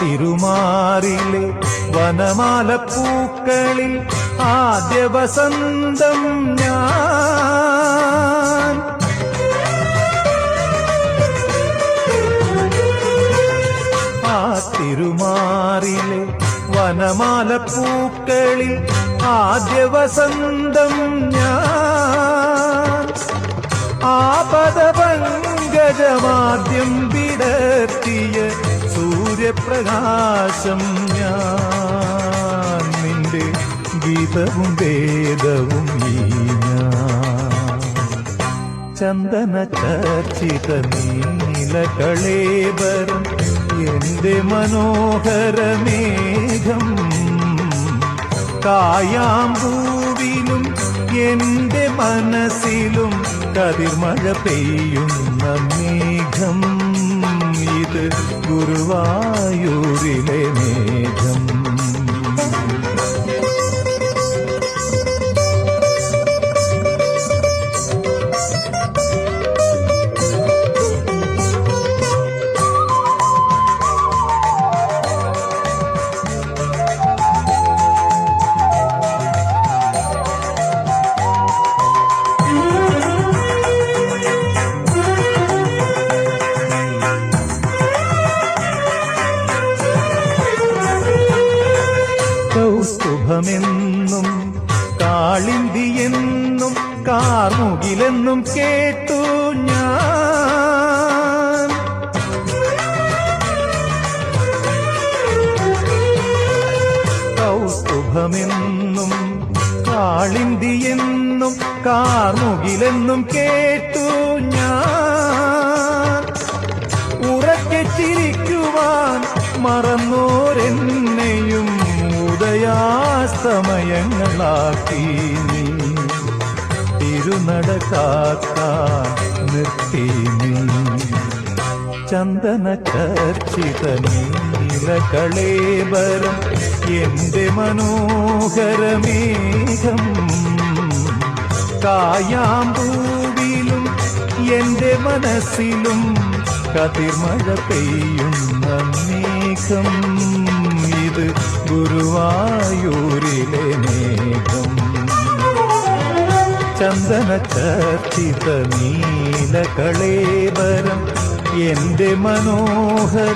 തിരുമാറിലെ വനമാല പൂക്കളിൽ ആദ്യ വസന്തം ഞാൻ. ആ തിരുമാറിലെ വനമാല പൂക്കളിൽ ആദ്യ വസന്തം ഞാൻ. ആപദപങ്കജമാദ്യം വിടർത്തിയ സൂര്യപ്രകാശം ഞാൻ നിന്റെ ഗീതവും വേദവും ഞാൻ. ചന്ദന ചർച്ചിത നീലകളേബരം എന്റെ മനോഹരമേഘം കായാമ്പൂവിലും എന്റെ മനസ്സിലും കതിർമഴ പെയ്യുന്ന മേഘം. ഗുരുവായൂരിലെ മേഘം കൗസ്തുഭമെന്നും കാളിന്തിയെന്നും കാർമുകിലെന്നും കേട്ടു ഞാൻ. കൗസ്തുഭമെന്നും കാളിന്തിയെന്നും കാർമുകിലെന്നും കേട്ടു ഞാൻ. ഉറക്കെ ചിരിക്കുവാൻ മറന്നോരെന്നെയും ഉദയാസ്തമയങ്ങളാക്കി നീ. തിരുനട കാക്കാൻ നിർത്തി നീ. ചന്ദന ചർച്ചിത നീലകളേബരം എന്റെ മനോഹരമേഘം. കായാമ്പൂവിലും എന്റെ മനസ്സിലും കതിർമഴ പെയ്യുന്ന മേഘം. ചന്ദന ചർച്ചിത നീലകളേബരം എന്റെ മനോഹരമേഘം